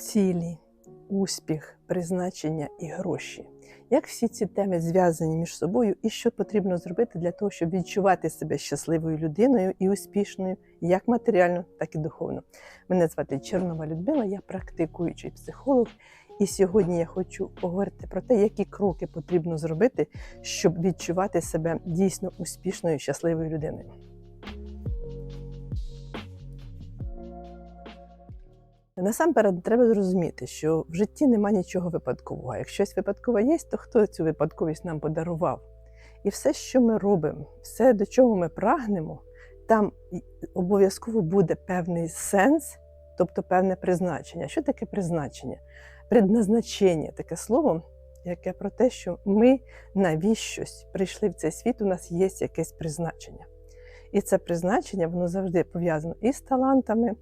цілі, успіх, призначення і гроші. Як всі ці теми зв'язані між собою, і що потрібно зробити для того, щоб відчувати себе щасливою людиною і успішною, як матеріально, так і духовно. Мене звати Чернова Людмила, я практикуючий психолог. І сьогодні я хочу поговорити про те, які кроки потрібно зробити, щоб відчувати себе дійсно успішною, щасливою людиною. Насамперед треба зрозуміти, що в житті нема нічого випадкового. Якщо щось випадкове є, то хто цю випадковість нам подарував? І все, що ми робимо, все, до чого ми прагнемо, там обов'язково буде певний сенс, тобто певне призначення. Що таке призначення? Предназначення таке слово, яке про те, що ми навіщось прийшли в цей світ, у нас є якесь призначення. І це призначення воно завжди пов'язано і з талантами,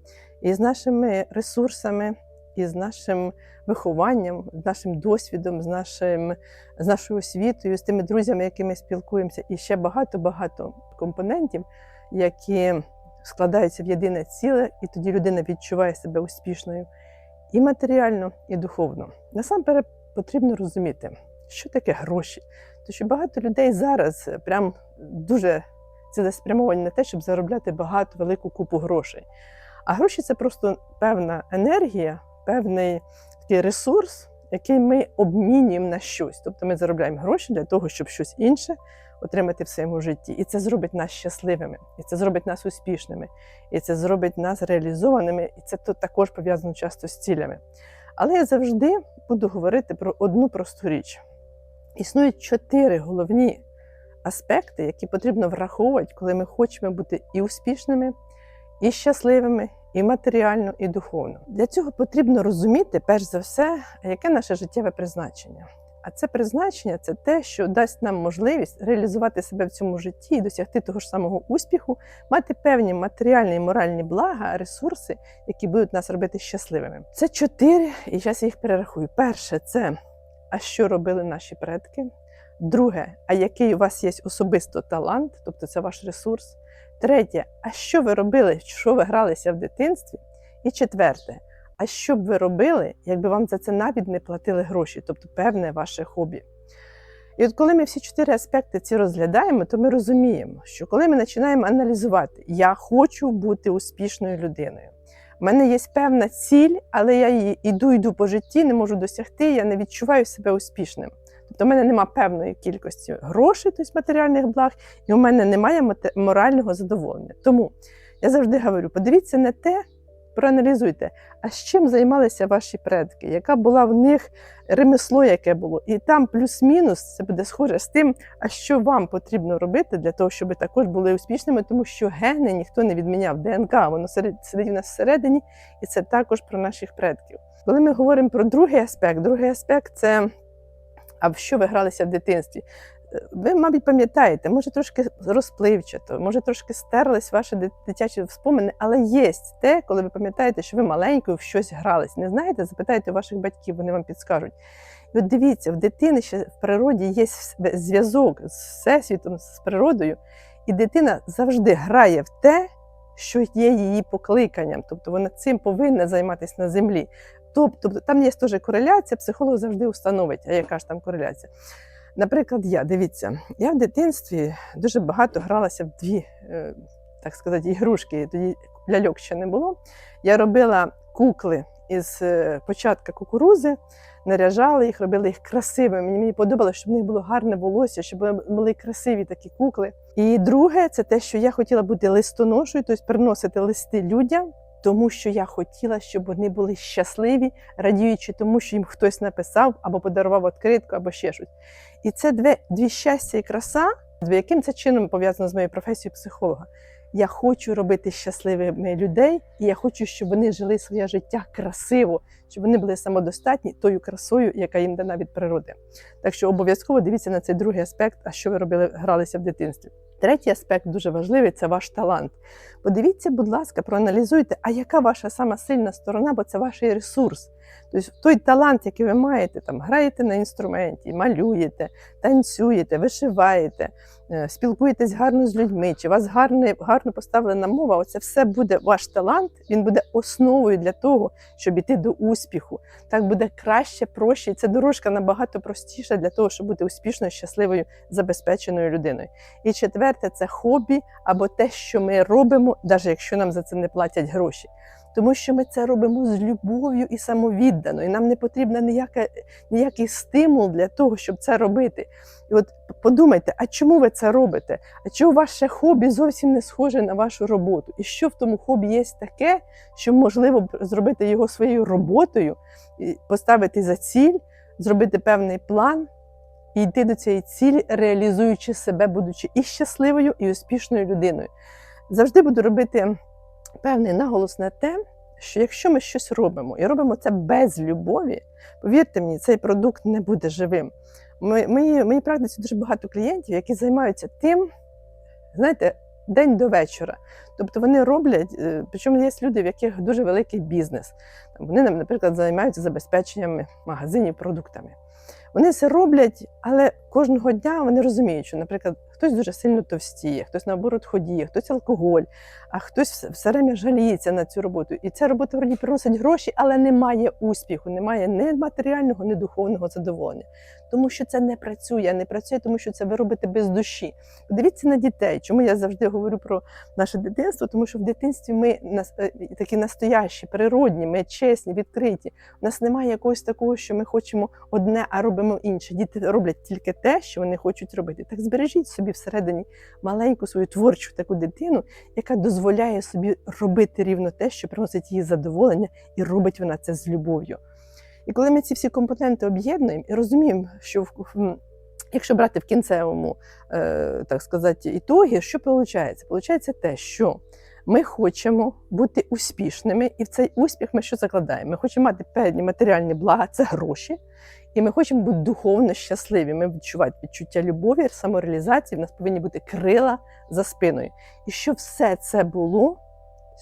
і з нашими ресурсами, і з нашим вихованням, з нашим досвідом, з, нашим, з нашою освітою, з тими друзями, якими спілкуємося, і ще багато-багато компонентів, які складаються в єдине ціле, і тоді людина відчуває себе успішною і матеріально, і духовно. Насамперед потрібно розуміти, що таке гроші. Тому що багато людей зараз прям дуже цілеспрямовані на те, щоб заробляти багато велику купу грошей. А гроші це просто певна енергія, певний такий ресурс, який ми обмінюємо на щось. Тобто ми заробляємо гроші для того, щоб щось інше отримати в своєму житті. І це зробить нас щасливими, і це зробить нас успішними, і це зробить нас реалізованими, і це тут також пов'язано часто з цілями. Але я завжди буду говорити про одну просту річ. Існують чотири головні аспекти, які потрібно враховувати, коли ми хочемо бути і успішними, і щасливими, і матеріально, і духовно. Для цього потрібно розуміти, перш за все, яке наше життєве призначення. А це призначення це те, що дасть нам можливість реалізувати себе в цьому житті і досягти того ж самого успіху, мати певні матеріальні і моральні блага, ресурси, які будуть нас робити щасливими. Це чотири, і зараз я їх перерахую. Перше, це а що робили наші предки. Друге, а який у вас є особисто талант, тобто це ваш ресурс. Третє, а що ви робили, що ви гралися в дитинстві? І четверте, а що б ви робили, якби вам за це навіть не платили гроші, тобто певне ваше хобі. І от коли ми всі чотири аспекти ці розглядаємо, то ми розуміємо, що коли ми починаємо аналізувати, я хочу бути успішною людиною. У мене є певна ціль, але я її іду, йду по житті, не можу досягти, я не відчуваю себе успішним. Тобто в мене немає певної кількості грошей, тобто матеріальних благ, і у мене немає морального задоволення. Тому я завжди говорю: подивіться на те, проаналізуйте, а з чим займалися ваші предки, яка була в них ремесло, яке було, і там плюс-мінус це буде схоже з тим, а що вам потрібно робити для того, щоб також були успішними, тому що гени ніхто не відміняв, ДНК, воно сидить у нас всередині, і це також про наших предків. Коли ми говоримо про другий аспект, другий аспект це а в що ви гралися в дитинстві? Ви, мабуть, пам'ятаєте, може трошки розпливчато, може трошки стерлись ваші дитячі спомини, але є те, коли ви пам'ятаєте, що ви маленькою в щось грались. Не знаєте, запитайте ваших батьків, вони вам підскажуть. І от дивіться, в дитини ще в природі є зв'язок з всесвітом, з природою, і дитина завжди грає в те, що є її покликанням, тобто вона цим повинна займатися на землі. Тобто там є теж кореляція, психолог завжди установить, а яка ж там кореляція. Наприклад, я дивіться, я в дитинстві дуже багато гралася в дві, е, так сказати, ігрушки. Тоді ляльок ще не було. Я робила кукли із е, початка кукурузи, наряжала їх, робила їх красивими. Мені подобалося, щоб в них було гарне волосся, щоб були красиві такі кукли. І друге, це те, що я хотіла бути листоношою, тобто приносити листи людям тому що я хотіла, щоб вони були щасливі, радіючи тому, що їм хтось написав або подарував відкритку, або ще щось. І це дві, дві щастя і краса, яким це чином пов'язано з моєю професією психолога. Я хочу робити щасливими людей, і я хочу, щоб вони жили своє життя красиво, щоб вони були самодостатні тою красою, яка їм дана від природи. Так що обов'язково дивіться на цей другий аспект, а що ви робили, гралися в дитинстві. Третій аспект дуже важливий це ваш талант. Подивіться, будь ласка, проаналізуйте, а яка ваша сама сильна сторона, бо це ваш ресурс. Тобто той талант, який ви маєте, там граєте на інструменті, малюєте, танцюєте, вишиваєте, е, спілкуєтесь гарно з людьми, чи у вас гарне, гарно поставлена мова, оце все буде ваш талант, він буде основою для того, щоб іти до успіху. Так буде краще, проще. І це дорожка набагато простіша для того, щоб бути успішною, щасливою, забезпеченою людиною. І четверте це хобі або те, що ми робимо, навіть якщо нам за це не платять гроші. Тому що ми це робимо з любов'ю і самовіддано, і нам не потрібен ніякий стимул для того, щоб це робити. І от подумайте, а чому ви це робите? А чому ваше хобі зовсім не схоже на вашу роботу? І що в тому хобі є таке, що можливо зробити його своєю роботою, поставити за ціль, зробити певний план і йти до цієї цілі, реалізуючи себе, будучи і щасливою, і успішною людиною. Завжди буду робити певний наголос на те, що якщо ми щось робимо і робимо це без любові, повірте мені, цей продукт не буде живим. Мої, моїй практиці дуже багато клієнтів, які займаються тим, знаєте, день до вечора. Тобто вони роблять, е, причому є люди, в яких дуже великий бізнес. Вони, наприклад, займаються забезпеченням магазинів продуктами. Вони це роблять, але кожного дня вони розуміють, що, наприклад, хтось дуже сильно товстіє, хтось наоборот ходіє, хтось алкоголь, а хтось все- время жаліється на цю роботу. І ця робота вроді приносить гроші, але немає успіху, немає ні матеріального, ні духовного задоволення. Тому що це не працює, не працює, тому що це ви робите без душі. Подивіться на дітей. Чому я завжди говорю про наше дитинство? Тому що в дитинстві ми е, такі настоящі, природні, ми чесні, відкриті. У нас немає якогось такого, що ми хочемо одне, а робимо інше. Діти роблять тільки те, що вони хочуть робити. Так збережіть собі всередині маленьку свою творчу таку дитину, яка дозволяє собі робити рівно те, що приносить їй задоволення, і робить вона це з любов'ю. І коли ми ці всі компоненти об'єднуємо і розуміємо, що в- якщо брати в кінцевому, е, так сказати, ітогі, що виходить? Получається те, що ми хочемо бути успішними, і в цей успіх ми що закладаємо? Ми хочемо мати певні матеріальні блага, це гроші, і ми хочемо бути духовно щасливі. Ми відчувати відчуття любові, самореалізації. В нас повинні бути крила за спиною. І щоб все це було,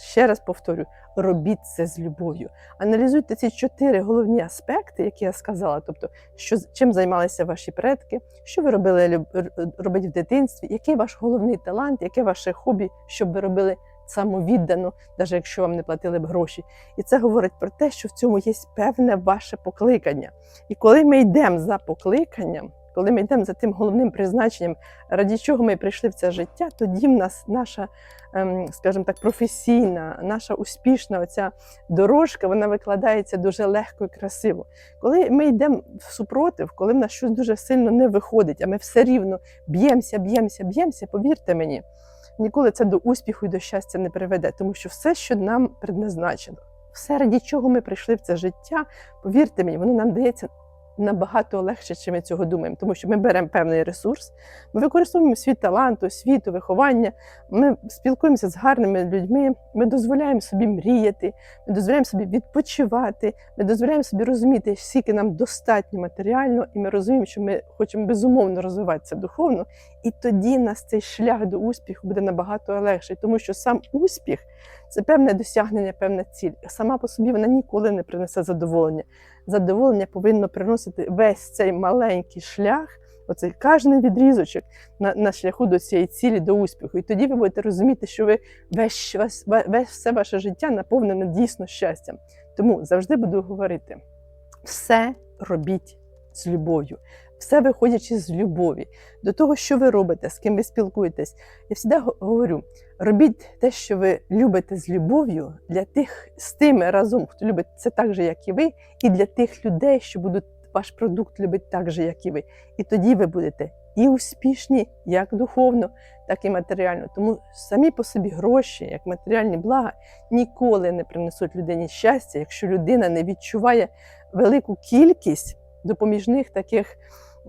ще раз повторю, робіть це з любов'ю. Аналізуйте ці чотири головні аспекти, які я сказала, тобто, що чим займалися ваші предки, що ви робили люб- р- робити в дитинстві, який ваш головний талант, яке ваше хобі, щоб ви робили самовіддано, навіть якщо вам не платили б гроші. І це говорить про те, що в цьому є певне ваше покликання. І коли ми йдемо за покликанням, коли ми йдемо за тим головним призначенням, раді чого ми прийшли в це життя, тоді в нас наша, ем, скажімо так, професійна, наша успішна оця дорожка, вона викладається дуже легко і красиво. Коли ми йдемо в супротив, коли в нас щось дуже сильно не виходить, а ми все рівно б'ємося, б'ємося, б'ємося, повірте мені, ніколи це до успіху і до щастя не приведе, тому що все, що нам предназначено, все, раді чого ми прийшли в це життя, повірте мені, воно нам дається набагато легше, чим ми цього думаємо, тому що ми беремо певний ресурс, ми використовуємо свій талант, освіту, виховання, ми спілкуємося з гарними людьми, ми дозволяємо собі мріяти, ми дозволяємо собі відпочивати, ми дозволяємо собі розуміти, скільки нам достатньо матеріально, і ми розуміємо, що ми хочемо безумовно розвиватися духовно, і тоді нас цей шлях до успіху буде набагато легший, тому що сам успіх це певне досягнення, певна ціль. Сама по собі вона ніколи не принесе задоволення. Задоволення повинно приносити весь цей маленький шлях, оцей кожний відрізочок на, на шляху до цієї цілі, до успіху. І тоді ви будете розуміти, що ви весь, весь, весь все ваше життя наповнене дійсно щастям. Тому завжди буду говорити: все робіть з любов'ю. Все виходячи з любові до того, що ви робите, з ким ви спілкуєтесь. Я завжди говорю: робіть те, що ви любите з любов'ю для тих з тими разом, хто любить це так же, як і ви, і для тих людей, що будуть ваш продукт любити так же, як і ви. І тоді ви будете і успішні, як духовно, так і матеріально. Тому самі по собі гроші, як матеріальні блага, ніколи не принесуть людині щастя, якщо людина не відчуває велику кількість допоміжних таких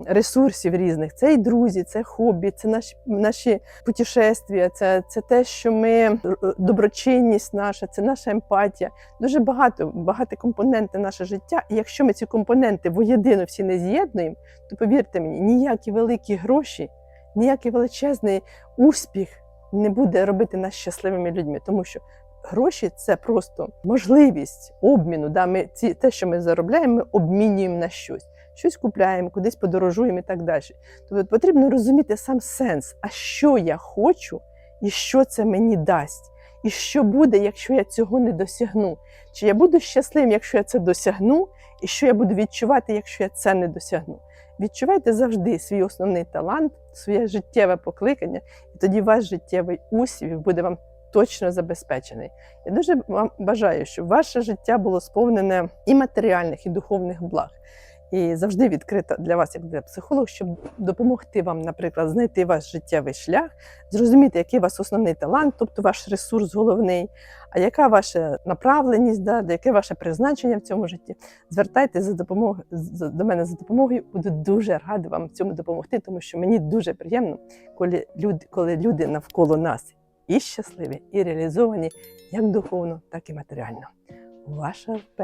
ресурсів різних. Це і друзі, це хобі, це наші, наші путешествия, це, це те, що ми е, доброчинність наша, це наша емпатія. Дуже багато, багато компоненти наше життя. І якщо ми ці компоненти воєдино всі не з'єднуємо, то повірте мені, ніякі великі гроші, ніякий величезний успіх не буде робити нас щасливими людьми, тому що гроші це просто можливість обміну. Да? Ми ці, те, що ми заробляємо, ми обмінюємо на щось. Щось купляємо, кудись подорожуємо і так далі. Тобто потрібно розуміти сам сенс, а що я хочу і що це мені дасть. І що буде, якщо я цього не досягну? Чи я буду щасливим, якщо я це досягну, і що я буду відчувати, якщо я це не досягну? Відчувайте завжди свій основний талант, своє життєве покликання, і тоді ваш життєвий успіх буде вам точно забезпечений. Я дуже вам бажаю, щоб ваше життя було сповнене і матеріальних, і духовних благ. І завжди відкрита для вас, як для психолога, щоб допомогти вам, наприклад, знайти ваш життєвий шлях, зрозуміти, який у вас основний талант, тобто ваш ресурс головний, а яка ваша направленість, да, яке ваше призначення в цьому житті. Звертайтеся за допомогою до мене за допомогою. Буду дуже рада вам в цьому допомогти, тому що мені дуже приємно, коли люди, коли люди навколо нас і щасливі, і реалізовані як духовно, так і матеріально. Ваша РП.